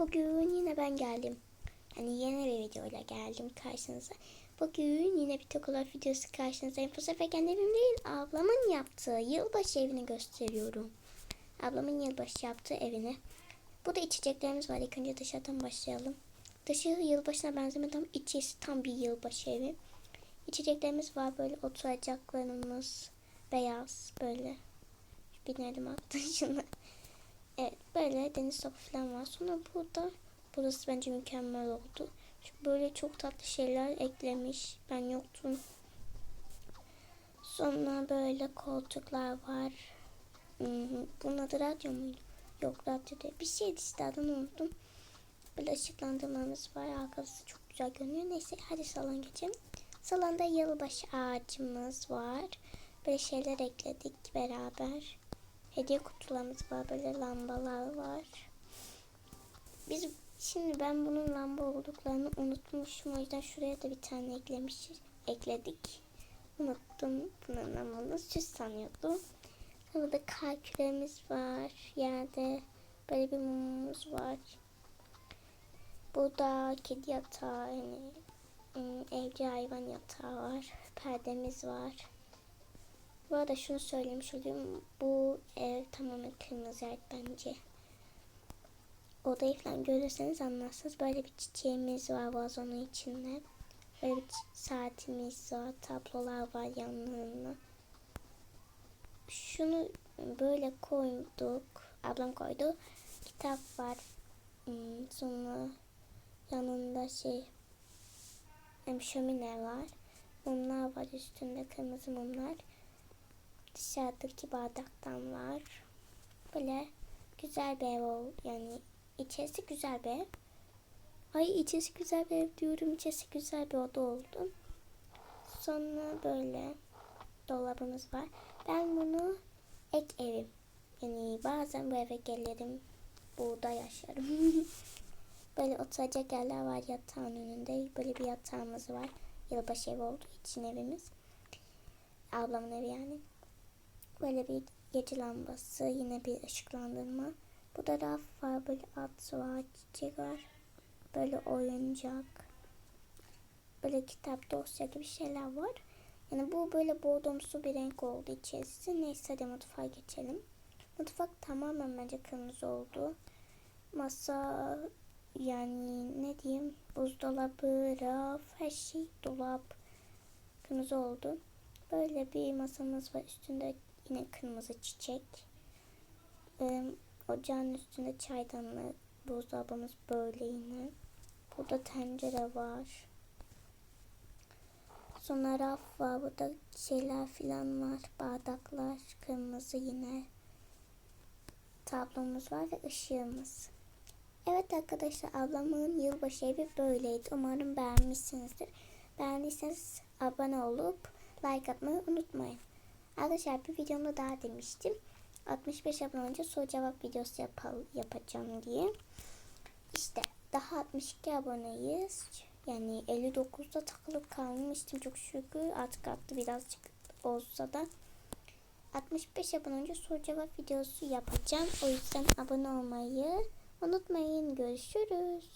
Bugün yine ben geldim. Yani yeni bir videoyla geldim karşınıza. Bugün yine bir tokolaf videosu karşınızdayım. Bu sefer kendim değil ablamın yaptığı yılbaşı evini gösteriyorum. Ablamın yılbaşı yaptığı evini. Burada içeceklerimiz var. İlk önce dışarıdan başlayalım. Dışı yılbaşına benzemedi ama içerisi tam bir yılbaşı evi. İçeceklerimiz var böyle oturacaklarımız beyaz böyle. Binelim hatta şunu. Böyle deniz topu falan var. Sonra burada burası bence mükemmel oldu. Çünkü böyle çok tatlı şeyler eklemiş. Ben yoktum. Sonra böyle koltuklar var. Bunun adı radyo muydu? Yok radyo değil. Bir şeydi işte adını unuttum. Böyle ışıklandırmamız var. Arkası çok güzel görünüyor. Neyse hadi salon geçelim. Salonda yılbaşı ağacımız var. Böyle şeyler ekledik beraber. Hediye kutularımız var. Böyle lambalar var. Biz şimdi ben bunun lamba olduklarını unutmuşum. O yüzden şuraya da bir tane eklemişiz. Ekledik. Unuttum. Bunun lambanı süs sanıyordum. Burada kalkülemiz var. Yerde böyle bir mumumuz var. Burada kedi yatağı yani ım, evcil hayvan yatağı var. Perdemiz var. Bu arada şunu söylemiş olayım. Bu ev tamamen kırmızı renk bence. Odayı falan görürseniz anlarsınız. Böyle bir çiçeğimiz var vazonun içinde. Böyle bir saatimiz var. Tablolar var yanlarında. Şunu böyle koyduk. Ablam koydu. Kitap var. Hmm, Sonra yanında şey şömine var. Mumlar var üstünde kırmızı mumlar. Dışarıdaki bardaktan var. Böyle güzel bir ev ol. Yani içerisi güzel bir ev. Ay içerisi güzel bir ev diyorum. İçerisi güzel bir oda oldu. Sonra böyle dolabımız var. Ben bunu ek evim. Yani bazen bu eve gelirim. Burada yaşarım. böyle oturacak yerler var yatağın önünde. Böyle bir yatağımız var. Yılbaşı evi olduğu için evimiz. Ablamın evi yani. Böyle bir gece lambası, yine bir ışıklandırma. Burada raf var, böyle at var, çiçek var. Böyle oyuncak. Böyle kitap, dosya gibi şeyler var. Yani bu böyle bordomsu bir renk oldu içerisi. Neyse hadi mutfağa geçelim. Mutfak tamamen bence kırmızı oldu. Masa yani ne diyeyim buzdolabı, raf, her şey dolap kırmızı oldu. Böyle bir masamız var. Üstünde yine kırmızı çiçek. Ee, ocağın üstünde çaydanlık. Buzdolabımız böyle yine. Burada tencere var. Sonra raf var. Burada şeyler filan var. Bardaklar. Kırmızı yine. Tablomuz var ve ışığımız. Evet arkadaşlar ablamın yılbaşı evi böyleydi. Umarım beğenmişsinizdir. Beğendiyseniz abone olup like atmayı unutmayın. Arkadaşlar bir videomda daha demiştim. 65 abone olunca soru cevap videosu yapal- yapacağım diye. İşte daha 62 aboneyiz. Yani 59'da takılıp kalmıştım çok şükür. Artık attı birazcık olsa da. 65 abone olunca soru cevap videosu yapacağım. O yüzden abone olmayı unutmayın. Görüşürüz.